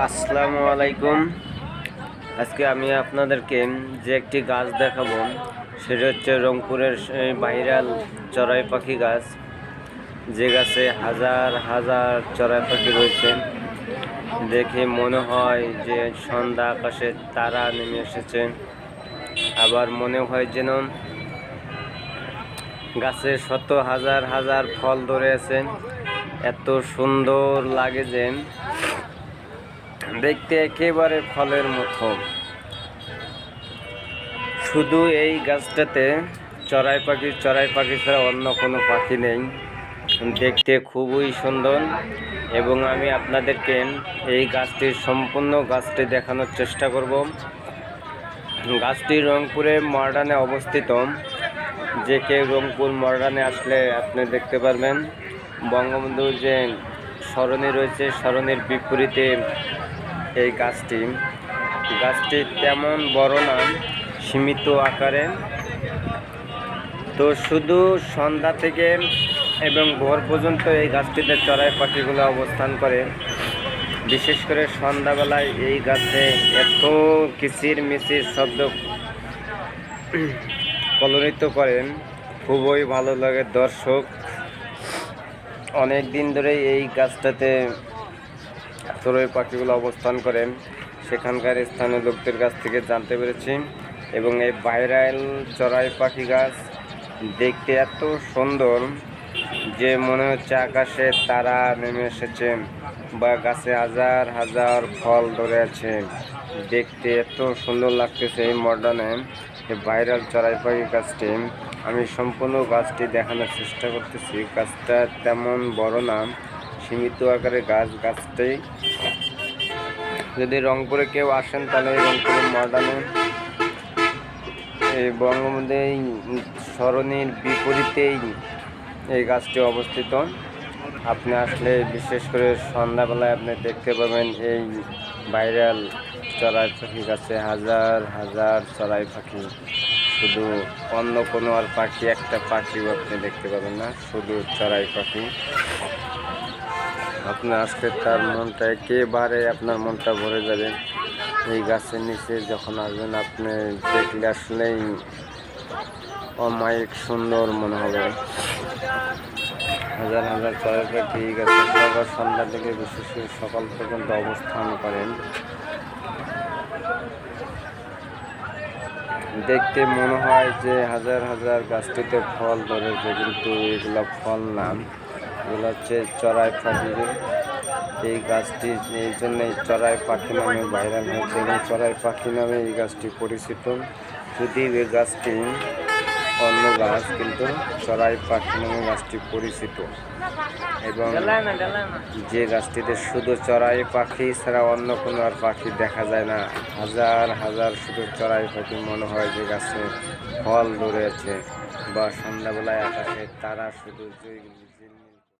আসসালামু আলাইকুম। আজকে আমি আপনাদেরকে যে একটি গাছ দেখাবো, সেটা হচ্ছে রংপুরের ভাইরাল চড়াই পাখি গাছ। যে গাছে হাজার হাজার চড়াই পাখি রয়েছে। দেখে মনে হয় যে সন্ধ্যা আকাশে তারা নেমে এসেছে। আবার মনে হয় যেন গাছে শত হাজার হাজার ফল ধরে আছে। এত সুন্দর লাগে যে দেখতে একেবারে ফলের মতো। শুধু এই গাছটাতে চড়াই পাখি চড়াই পাখি ছাড়া অন্য কোনো পাখি নেই। দেখতে খুবই সুন্দর এবং আমি আপনাদেরকে এই গাছটির সম্পূর্ণ গাছটি দেখানোর চেষ্টা করব। গাছটি রংপুরে মর্ডানে অবস্থিত। যে কেউ রংপুর মর্ডানে আসলে আপনি দেখতে পারবেন। বঙ্গবন্ধুর যে সরণি রয়েছে, সরণির বিপরীতে এই গাছটি। গাছটি তেমন বড় না, সীমিত আকারে। তো শুধু সন্ধ্যা থেকে এবং ভোর পর্যন্ত এই গাছটিতে চড়াই পাখিগুলো অবস্থান করে। বিশেষ করে সন্ধ্যাবেলায় এই গাছে এত কিচির মিচির শব্দ কলরিত করেন খুবই ভালো লাগে দর্শক। অনেক দিন ধরে এই গাছটাতে চড়ুই পাখিগুলো অবস্থান করেন, সেখানকার স্থানীয় লোকদের কাছ থেকে জানতে পেরেছি এবং এই ভাইরাল চড়াই পাখি গাছ দেখতে এত সুন্দর যে মনে হচ্ছে আকাশে তারা নেমে এসেছে বা গাছে হাজার হাজার ফল ধরে আছে। দেখতে এত সুন্দর লাগতেছে এই মডার্নে এই ভাইরাল চড়াই পাখি গাছটি। আমি সম্পূর্ণ গাছটি দেখানোর চেষ্টা করতেছি। গাছটা তেমন বড় না সীমিত আকারে গাছ গাছটি। যদি রংপুরে কেউ আসেন, তাহলে রংপুরের মডার্নে এই বঙ্গবন্ধু এই সরণির বিপরীতেই এই গাছটি অবস্থিত। আপনি আসলে বিশেষ করে সন্ধ্যাবেলায় আপনি দেখতে পাবেন এই ভাইরাল চড়াই পাখি গাছে হাজার হাজার চড়াই পাখি। শুধু অন্য কোনো আর পাখি, একটা পাখিও আপনি দেখতে পাবেন না, শুধু চড়াই পাখি। আপনি আজকে তার মনটা একেবারে আপনার মনটা ভরে যাবে। এই গাছের নিচে যখন আসবেন, আপনি দেখলে আসলেই অমায়িক সুন্দর মনে হবে। হাজার হাজার চড়াই পাখি এই গাছে সকাল সন্ধ্যা থেকে বিশেষ করে সকাল পর্যন্ত অবস্থান করেন। দেখতে মনে হয় যে হাজার হাজার গাছটিতে ফল ধরেছে, কিন্তু এগুলো ফল না। এগুলো হচ্ছে চড়াই পাখি এই গাছটি এই জন্যই চড়াই পাখি নামে ভাইরাল হয়েছে। এবং চড়াই পাখি নামে এই গাছটি পরিচিত। যদি এই গাছটি অন্য গাছ, কিন্তু চড়াই পাখি নামে গাছটি পরিচিত। এবং যে গাছটিতে শুধু চড়াই পাখি ছাড়া অন্য কোনো আর পাখি দেখা যায় না। হাজার হাজার শুধু চড়াই পাখি মনে হয় যে গাছে ফল ধরে আছে বা সন্ধ্যাবেলায় আকাশে তারা শুধু